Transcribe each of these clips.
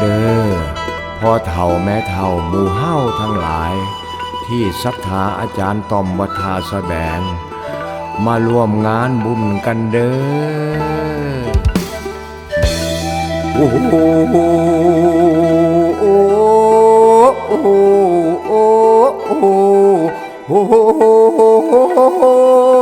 เด้อพ่อเฒ่าแม่เฒ่าหมู่เฮ้าทั้งหลาย ที่ศรัทธาอาจารย์ต่อมวัฒาแสดง มาร่วมงานบุญกันเด้อโอ้โหโอ้โอ้โอ้โอ้โอ้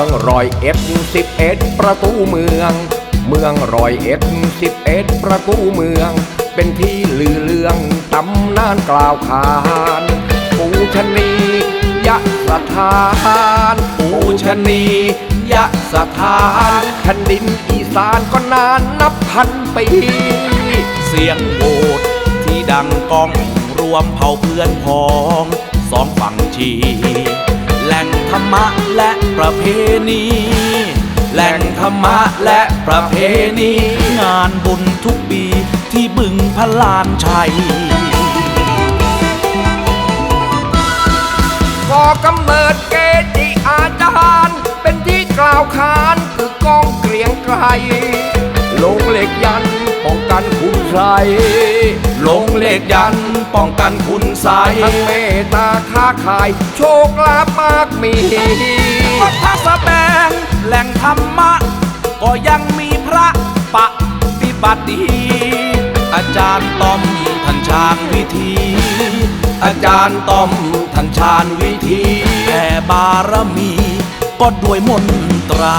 องรอยเอ็ดสิบเอ็ดประตูเมือง เมืองรอยเอ็ดสิบเอ็ดประตูเมือง เป็นที่ลือเลืองตำนานกล่าวขานปูชนียะสถานปูชนียะสถานแผ่นดินอีสานก็นานนับพันปี เสียงโหวดที่ดังก้องรวมเผ่าเพื่อนพ้องสองฝั่งชี แหล่งธรรมะและประเพณี แหล่งธรรมะและประเพณี งานบุญทุกปีที่บึงพลานชัยก่อกำเนิดเกจิอาจารย์ เป็นที่กล่าวขานคือกองเกรียงไกรลงเหล็กยันป้องกันคุณใส ลงเลขยันต์ป้องกันคุณใสยทั้งเมตตาค้าขาย โชคลาภมากมีวัดพระสะแบงแหล่งธรรมะ ก็ยังมีพระปฏิบัติดีอาจารย์ต้อมท่านชาญวิธี อาจารย์ต้อมท่านชาญวิธีแผ่บารมี ก็ด้วยมนตรา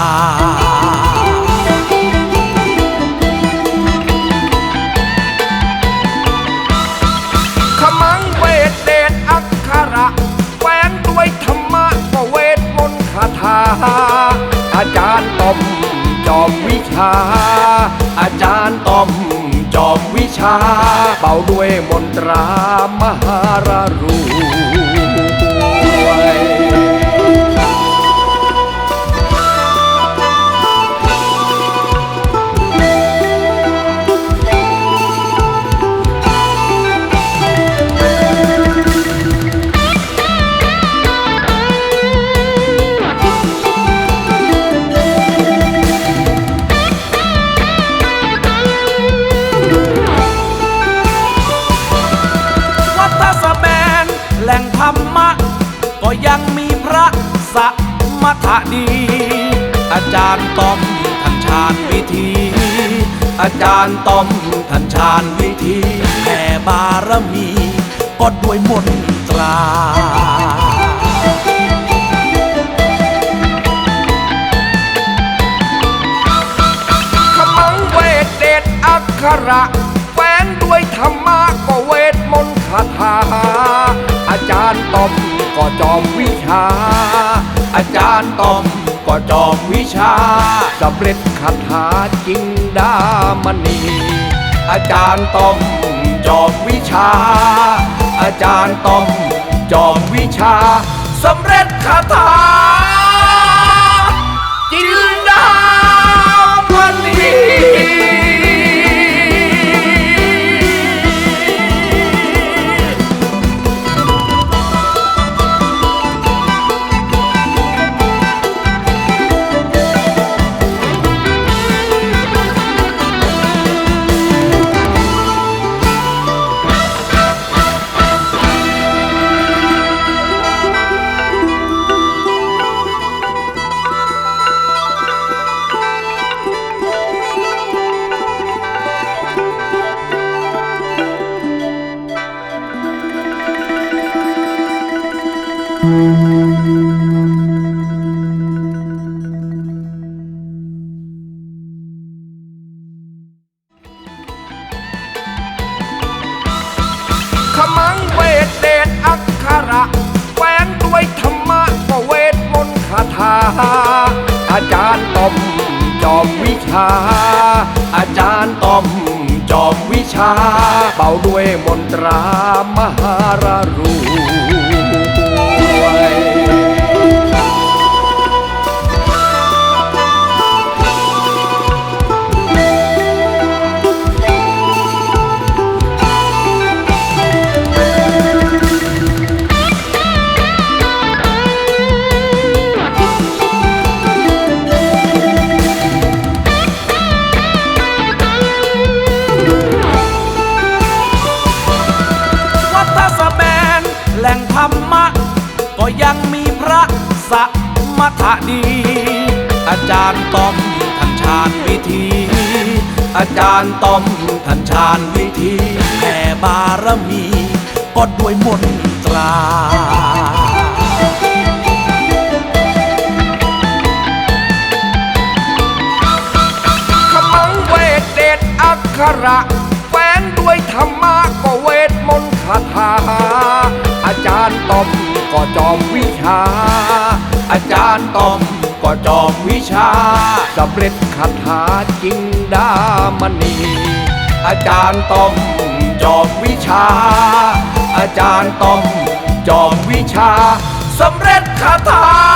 อาจารย์ต้อมจอมวิชา อาจารย์ต้อมจอมวิชาเป่าด้วยมนตรามหารารู พระดี อาจารย์ต้อมท่านชาญวิธี อาจารย์ต้อมท่านชาญวิธีแผ่บารมี ก็ด้วยมนตรา มก็จอมวิชาสำเร็จคาถาจิงดามณีอาจารย์ต้อมจอมวิชา อาจารย์ต้อมจอมวิชาสำเร็จคาถา ขมังเวทเดชอักขระแฝงด้วยธรรมะก็เวทมนคาถา อาจารย์ต้อมจอมวิชา อาจารย์ตอมจอมวิชา เป่าด้วยมนตรามหารรู มถะดี อาจารย์ต้อมท่านชาญวิธี อาจารย์ต้อมท่านชาญวิธีแผ่บารมี ก็ด้วยมนตราขมังเวทเดชอักขระแฝงด้วยธรรมะก็เวทมนต์คาถา อาจารย์ต้อมก็จอมวิชา อาจารย์ต้อมก็จอมวิชาสำเร็จคาถาจริงดามณีอาจารย์ต้อมจอมวิชา อาจารย์ต้อมจอมวิชาสำเร็จคาถา